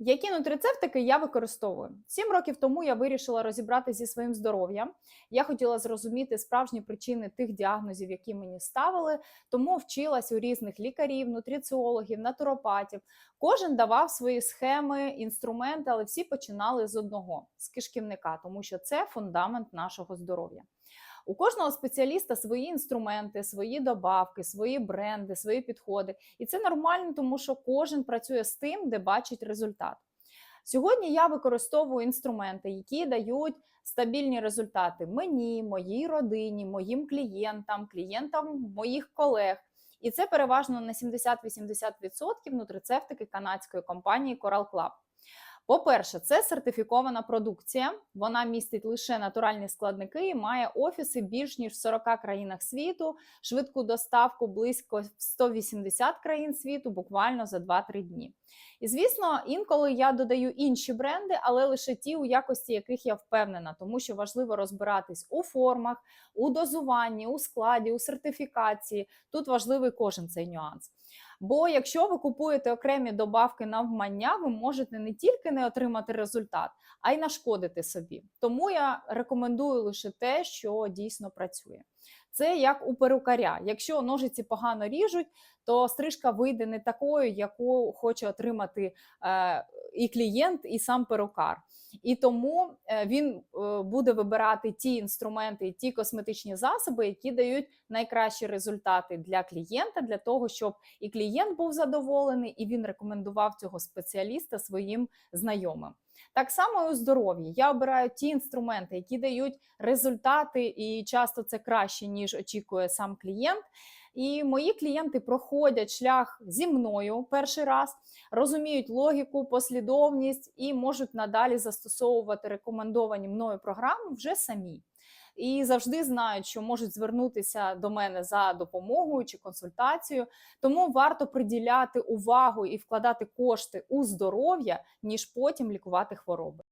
Які нутрицептики я використовую? Сім років тому я вирішила розібратися зі своїм здоров'ям. Я хотіла зрозуміти справжні причини тих діагнозів, які мені ставили, тому вчилась у різних лікарів, нутриціологів, натуропатів. Кожен давав свої схеми, інструменти, але всі починали з одного з кишківника, тому що це фундамент нашого здоров'я. У кожного спеціаліста свої інструменти, свої добавки, свої бренди, свої підходи. І це нормально, тому що кожен працює з тим, де бачить результат. Сьогодні я використовую інструменти, які дають стабільні результати мені, моїй родині, моїм клієнтам, клієнтам моїх колег. І це переважно на 70-80% нутрицептики канадської компанії Coral Club. По-перше, це сертифікована продукція. Вона містить лише натуральні складники і має офіси більш ніж в 40 країнах світу, швидку доставку близько в 180 країн світу, буквально за 2-3 дні. І звісно, інколи я додаю інші бренди, але лише ті, у якості яких я впевнена, тому що важливо розбиратись у формах, у дозуванні, у складі, у сертифікації. Тут важливий кожен цей нюанс. Бо якщо ви купуєте окремі добавки навмання, ви можете не тільки не отримати результат, а й нашкодити собі. Тому я рекомендую лише те, що дійсно працює. Це як у перукаря. Якщо ножиці погано ріжуть, то стрижка вийде не такою, яку хоче отримати е, і клієнт, і сам перукар. І тому е, він е, буде вибирати ті інструменти, ті косметичні засоби, які дають найкращі результати для клієнта, для того, щоб і клієнт був задоволений, і він рекомендував цього спеціаліста своїм знайомим. Так само і у здоров'ї. Я обираю ті інструменти, які дають результати, і часто це краще, ніж очікує сам клієнт. І мої клієнти проходять шлях зі мною перший раз, розуміють логіку, послідовність і можуть надалі застосовувати рекомендовані мною програми вже самі. І завжди знають, що можуть звернутися до мене за допомогою чи консультацією. Тому варто приділяти увагу і вкладати кошти у здоров'я, ніж потім лікувати хвороби.